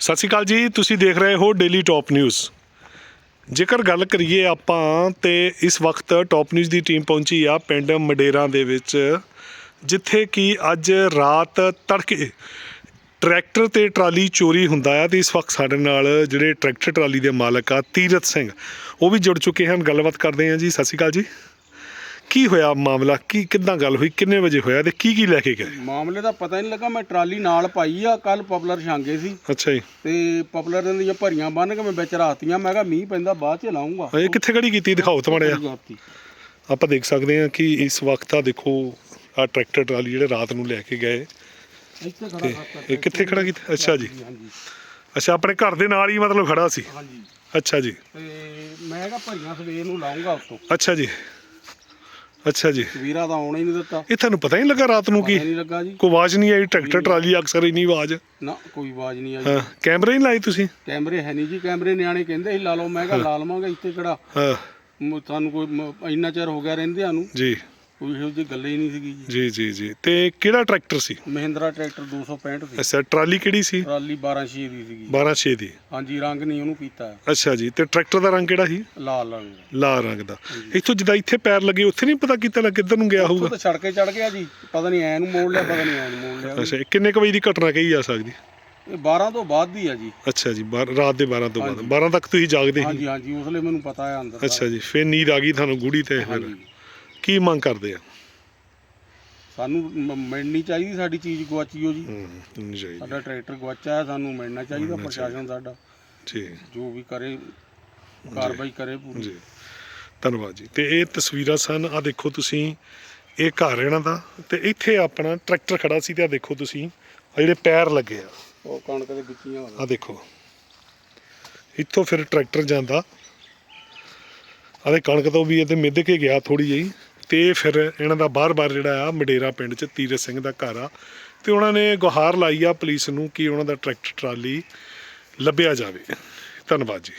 ਸਤਿ ਸ਼੍ਰੀ ਅਕਾਲ ਜੀ, ਤੁਸੀਂ ਦੇਖ ਰਹੇ ਹੋ ਡੇਲੀ ਟਾਪ ਨਿਊਜ਼ ਜੇਕਰ ਗੱਲ ਕਰੀਏ ਆਪਾਂ, ਤੇ ਇਸ ਵਕਤ ਟਾਪ ਨਿਊਜ਼ ਦੀ ਟੀਮ ਪਹੁੰਚੀ ਆ ਪਿੰਡ ਮਡੇਰਾ ਦੇ ਵਿੱਚ, ਜਿੱਥੇ ਕਿ ਅੱਜ ਰਾਤ ਤੜਕੇ ਟਰੈਕਟਰ ਤੇ ਟਰਾਲੀ ਚੋਰੀ ਹੁੰਦਾ ਆ, ਤੇ ਇਸ ਵਕਤ ਸਾਡੇ ਨਾਲ ਜਿਹੜੇ ਟਰੈਕਟਰ ਟਰਾਲੀ ਦੇ ਮਾਲਕ ਆ ਤੀਰਤ ਸਿੰਘ, ਉਹ ਵੀ ਜੁੜ ਚੁੱਕੇ ਹਨ। ਗੱਲਬਾਤ ਕਰਦੇ ਹਾਂ ਜੀ। ਸਤਿ ਸ਼੍ਰੀ ਅਕਾਲ ਜੀ। ਕੀ ਹੋਇਆ ਮਾਮਲਾ? ਕੀ ਕਿੱਦਾਂ ਗੱਲ ਹੋਈ? ਕਿੰਨੇ ਵਜੇ ਹੋਇਆ ਤੇ ਕੀ ਕੀ ਲੈ ਕੇ ਗਏ? ਮਾਮਲੇ ਦਾ ਪਤਾ ਨਹੀਂ ਲੱਗਾ। ਮੈਂ ਟਰਾਲੀ ਨਾਲ ਪਾਈ ਆ। ਕੱਲ ਪਪਲਰ ਛਾਂਗੇ ਸੀ। ਅੱਛਾ ਜੀ। ਤੇ ਪਪਲਰ ਦੀਆਂ ਭਰੀਆਂ ਬੰਨ ਕੇ ਮੈਂ ਵਿੱਚ ਰਾਤੀਆਂ ਮੈਂ ਕਿਹਾ ਮੀਂਹ ਪੈਂਦਾ ਬਾਅਦ ਚ ਲਾਉਂਗਾ। ਇਹ ਕਿੱਥੇ ਖੜੀ ਕੀਤੀ? ਦਿਖਾਓ ਤਾਂ ਮਾੜਿਆ ਆਪਾਂ ਦੇਖ ਸਕਦੇ ਹਾਂ ਕਿ ਇਸ ਵਕਤ ਆ ਦੇਖੋ ਆ ਟਰੈਕਟਰ ਟਰਾਲੀ ਜਿਹੜੇ ਰਾਤ ਨੂੰ ਲੈ ਕੇ ਗਏ। ਇੱਥੇ ਖੜਾ ਤੇ ਇਹ ਕਿੱਥੇ ਖੜਾ ਕੀਤਾ? ਅੱਛਾ ਜੀ। ਅੱਛਾ ਆਪਣੇ ਘਰ ਦੇ ਨਾਲ ਹੀ ਮਤਲਬ ਖੜਾ ਸੀ? ਹਾਂਜੀ। ਅੱਛਾ ਜੀ। ਤੇ ਮੈਂ ਕਿਹਾ ਭਰੀਆਂ ਸਵੇਰ ਨੂੰ ਲਾਉਂਗਾ ਉਤੋਂ ਅੱਛਾ ਜੀ। ਅੱਛਾ ਜੀ। ਵੀਰਾ ਤਾਂ ਆਉਣਾ ਹੀ ਨਹੀਂ ਦਿੱਤਾ। ਇਹ ਤੁਹਾਨੂੰ ਪਤਾ ਹੀ ਨਹੀਂ ਲੱਗਾ ਰਾਤ ਨੂੰ ਪਤਾ ਕੀ? ਨਹੀਂ ਲੱਗਾ ਜੀ। ਕੋਈ ਆਵਾਜ਼ ਨਹੀਂ ਆਈ ਟਰੈਕਟਰ ਟਰਾਲੀ ਅਕਸਰ ਨਹੀਂ ਆਵਾਜ਼। ਨਾ ਕੋਈ ਆਵਾਜ਼ ਨਹੀਂ ਆਈ। ਹਾਂ ਕੈਮਰੇ ਨਹੀਂ ਲਾਈ ਤੁਸੀਂ? ਕੈਮਰੇ ਹੈ ਨਹੀਂ ਜੀ ਕੈਮਰੇ ਨਿਆਣੇ ਕਹਿੰਦੇ ਸੀ ਲਾ ਲਓ। ਮੈਂ ਕਿਹਾ ਲਾ ਲਵਾਂਗਾ ਇੱਥੇ ਕਿਹੜਾ? ਹਾਂ। ਸਾਨੂੰ ਕੋਈ ਮ- ਇੰਨਾ ਚਿਰ ਹੋ ਗਿਆ ਰਹਿੰਦਿਆਂ ਨੂੰ। ਜੀ। ਕੋਈ ਇਹੋ ਜਿਹੀ ਗੱਲ ਹੀ ਨਹੀਂ ਸੀਗੀ ਜੀ। ਜੀ ਜੀ ਜੀ। ਤੇ ਕਿਹੜਾ ਟਰੈਕਟਰ ਸੀ? ਮਹਿੰਦਰਾ ਟਰੈਕਟਰ 265 ਸੀ ਅੱਛਾ ਟਰਾਲੀ ਕਿਹੜੀ ਸੀ? ਟਰਾਲੀ 12 ਛੇ ਦੀ ਸੀਗੀ। 12 6 ਦੀ। ਹਾਂਜੀ ਰੰਗ ਨਹੀਂ ਉਹਨੂੰ ਕੀਤਾ। ਅੱਛਾ ਜੀ ਤੇ ਟਰੈਕਟਰ ਦਾ ਰੰਗ ਕਿਹੜਾ ਸੀ? ਲਾਲ ਰੰਗ ਦਾ। ਲਾਲ ਰੰਗ ਦਾ। ਇੱਥੋਂ ਜਿੱਦਾਂ ਇੱਥੇ ਪੈਰ ਲੱਗੇ ਉੱਥੇ ਨਹੀਂ ਪਤਾ ਕੀਤਾ ਲੱਗ ਕਿੱਧਰ ਨੂੰ ਗਿਆ ਉਹ ਹੋਊਗਾ। ਤਾਂ ਸੜਕੇ ਚੜ ਗਿਆ ਜੀ। ਪਤਾ ਨਹੀਂ ਐ ਨੂੰ ਮੋੜ ਲਿਆ ਪਤਾ ਨਹੀਂ ਐ ਨੂੰ ਮੋੜ ਲਿਆ। ਅੱਛਾ ਇਹ ਕਿੰਨੇ ਕੁ ਵਜੇ ਦੀ ਘਟਨਾ ਕਹੀ ਜਾ ਸਕਦੀ? ਇਹ 12 ਤੋਂ ਬਾਅਦ ਦੀ ਆ ਜੀ। ਅੱਛਾ ਜੀ ਬਾਰ- ਰਾਤ ਦੇ 12 ਤੋਂ ਬਾਅਦ। 12 ਤੱਕ ਤੁਸੀਂ ਜਾਗਦੇ ਸੀ? ਹਾਂਜੀ ਹਾਂਜੀ ਉਸ ਲਈ ਮੈਨੂੰ ਪਤਾ ਆ ਅੰਦਰ ਦਾ। ਅੱਛਾ ਜੀ ਫਿਰ ਨੀਂਦ ਆ ਗਈ ਤੁਹਾਨੂੰ ਗੂੜੀ ਤੇ ਫਿਰ। ਹਾਂਜੀ। ਕੀ ਮੰਗ ਕਰਦੇ ਆ? ਸਾਨੂੰ ਮ- ਮਿਲਣੀ ਚਾਹੀਦੀ ਸਾਡੀ ਚੀਜ਼ ਗਵਾਚੀਓ ਜੀ। ਹੂੰ ਨਹੀਂ ਚਾਹੀਦੀ। ਸਾਡਾ ਟਰੈਕਟਰ ਗਵਾਚਾ ਹੈ ਸਾਨੂੰ ਮਿਲਣਾ ਚਾਹੀਦਾ ਪ੍ਰਸ਼ਾਸਨ ਸਾਡਾ। ਜੀ ਜੋ ਵੀ ਕਰੇ ਕਾਰਵਾਈ ਕਰੇ ਪੂਰੀ। ਜੀ। ਧੰਨਵਾਦ ਜੀ। ਤੇ ਇਹ ਤਸਵੀਰਾਂ ਸਨ ਆ ਦੇਖੋ ਤੁਸੀਂ ਇਹ ਘਰ ਇਹਨਾਂ ਦਾ ਤੇ ਇੱਥੇ ਆਪਣਾ ਟਰੈਕਟਰ ਖੜਾ ਸੀ ਤੇ ਆ ਦੇਖੋ ਤੁਸੀਂ ਆ ਜਿਹੜੇ ਪੈਰ ਲੱਗੇ ਆ। ਉਹ ਕਣਕ ਦੇ ਵਿੱਚੀਆਂ ਆ ਦੇਖੋ। ਇੱਥੋਂ ਫਿਰ ਟਰੈਕਟਰ ਜਾਂਦਾ। ਆਦੇ ਕਣਕ ਤੋਂ ਵੀ ਇਹ ਤੇ ਮਿੱਧ ਕੇ ਗਿਆ ਥੋੜੀ ਜਿਹੀ। ਤੇ ਫਿਰ ਇਹਨਾਂ ਦਾ ਬਾਰ-ਬਾਰ ਜਿਹੜਾ ਆ ਮਡੇਰਾ ਪਿੰਡ ਚ ਤੀਰਤ ਸਿੰਘ ਦਾ ਘਰ ਆ। ਤੇ ਉਹਨਾਂ ਨੇ ਗੁਹਾਰ ਲਾਈ ਆ ਪੁਲਿਸ ਨੂੰ ਕਿ ਉਹਨਾਂ ਦਾ ਟਰੈਕਟਰ ਟਰਾਲੀ ਲੱਭਿਆ ਜਾਵੇ। ਧੰਨਵਾਦ ਜੀ।